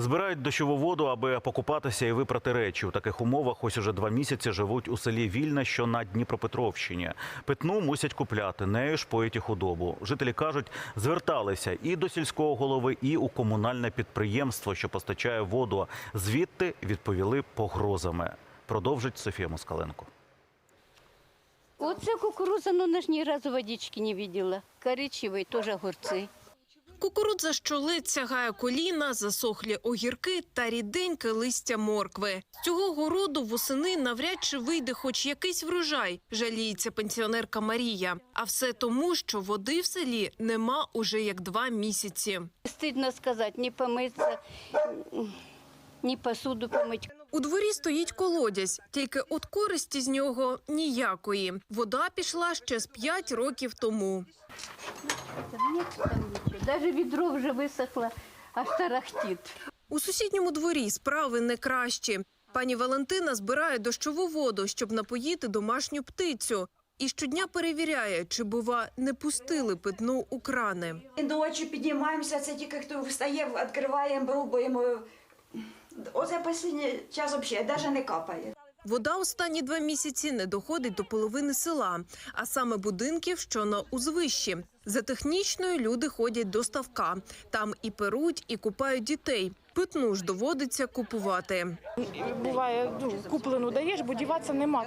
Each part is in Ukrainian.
Збирають дощову воду, аби покупатися і випрати речі. У таких умовах ось уже два місяці живуть у селі Вільне, що на Дніпропетровщині. Питну мусять купляти, нею ж поють і худобу. Жителі кажуть, зверталися і до сільського голови, і у комунальне підприємство, що постачає воду. Звідти відповіли погрозами. Продовжить Софія Москаленко. Оце кукуруза, ну ж ни разу водички не видела. Коричневый, тоже огурцы. Кукурудза, що ледь сягає коліна, засохлі огірки та ріденьке листя моркви. З цього городу восени навряд чи вийде хоч якийсь врожай, жаліється пенсіонерка Марія. А все тому, що води в селі нема уже як два місяці. Стидно сказати, не помыться, не посуду помыть. У дворі стоїть колодязь, тільки от користі з нього ніякої. Вода пішла ще з п'ять років тому. Даже ведро уже высохло, аж тарахтит. У сусідньому дворі справи не кращі. Пані Валентина збирає дощову воду, щоб напоїти домашню птицю. І щодня перевіряє, чи, бува, не пустили питну у крани. Ночі піднімаємося, це тільки хто встає, відкриваємо, пробуємо. Оце останній час взагалі навіть не капає. Вода останні два місяці не доходить до половини села, а саме будинків, що на узвищі. За технічною люди ходять до ставка. Там і перуть, і купають дітей. Питну ж доводиться купувати. буває ну, куплену даєш, бо діватися нема.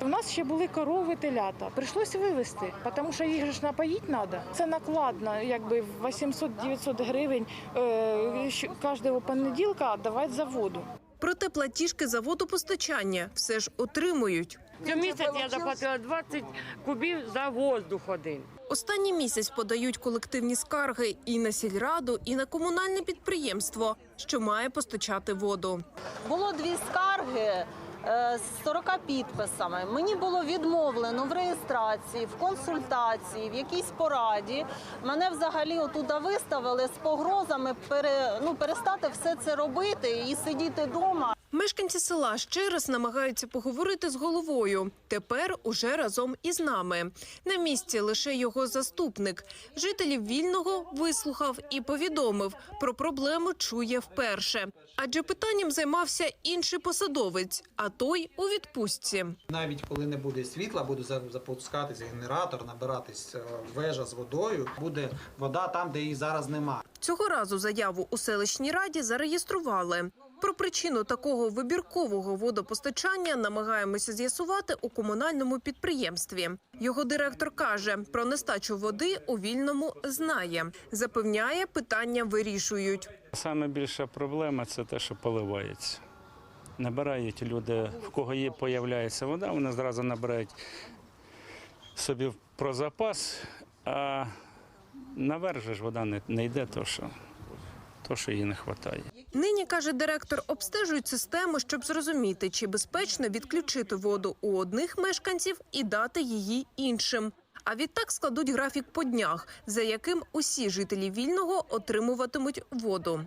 У нас ще були корови, телята. Прийшлося вивезти, тому що їх ж напоїти треба. Це накладно, якби 800-900 гривень е, кожного понеділка давати за воду. Проте платіжки за водопостачання все ж отримують. Цього місяць я заплатила 20 кубів за воздух один. Останній місяць подають колективні скарги і на сільраду, і на комунальне підприємство, що має постачати воду. Було дві скарги з 40 підписами. Мені було відмовлено в реєстрації, в консультації, в якійсь пораді. Мене взагалі отуда виставили з погрозами пере, ну, перестати все це робити і сидіти вдома. Мешканці села ще раз намагаються поговорити з головою. Тепер уже разом із нами. На місці лише його заступник. Жителів вільного вислухав і повідомив про проблему чує вперше. Адже питанням займався інший посадовець, а той у відпустці. Навіть коли не буде світла, буде за- запускатися генератор, набиратись е, вежа з водою. Буде вода там, де її зараз немає. Цього разу заяву у селищній раді зареєстрували. Про причину такого вибіркового водопостачання намагаємося з'ясувати у комунальному підприємстві. Його директор каже, про нестачу води у вільному знає. Запевняє, питання вирішують. Саме більша проблема це те, що поливається. Набирають люди, в кого є, появляється вода, вони зразу набирають собі про запас, а наверх ж вода не, не йде, то що, то, що їй не вистачає. Нині каже директор, обстежують систему, щоб зрозуміти, чи безпечно відключити воду у одних мешканців і дати її іншим. А відтак складуть графік по днях, за яким усі жителі вільного отримуватимуть воду.